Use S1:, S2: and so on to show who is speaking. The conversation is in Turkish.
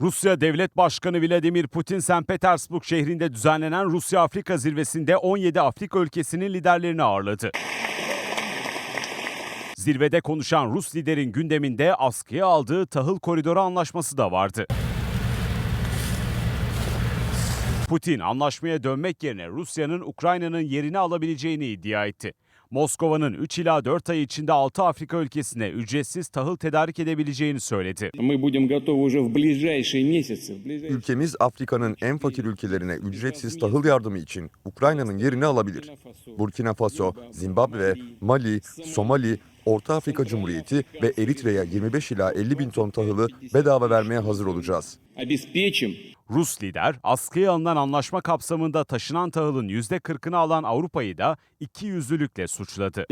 S1: Rusya Devlet Başkanı Vladimir Putin, St. Petersburg şehrinde düzenlenen Rusya-Afrika zirvesinde 17 Afrika ülkesinin liderlerini ağırladı. Zirvede konuşan Rus liderin gündeminde askıya aldığı tahıl koridoru anlaşması da vardı. Putin anlaşmaya dönmek yerine Rusya'nın Ukrayna'nın yerini alabileceğini iddia etti. Moskova'nın 3 ila 4 ay içinde 6 Afrika ülkesine ücretsiz tahıl tedarik edebileceğini söyledi.
S2: Ülkemiz Afrika'nın en fakir ülkelerine ücretsiz tahıl yardımı için Ukrayna'nın yerini alabilir. Burkina Faso, Zimbabwe, Mali, Somali, Orta Afrika Cumhuriyeti ve Eritre'ye 25 ila 50 bin ton tahılı bedava vermeye hazır olacağız.
S1: Rus lider askıya alınan anlaşma kapsamında taşınan tahılın %40'ını alan Avrupa'yı da iki yüzlülükle suçladı.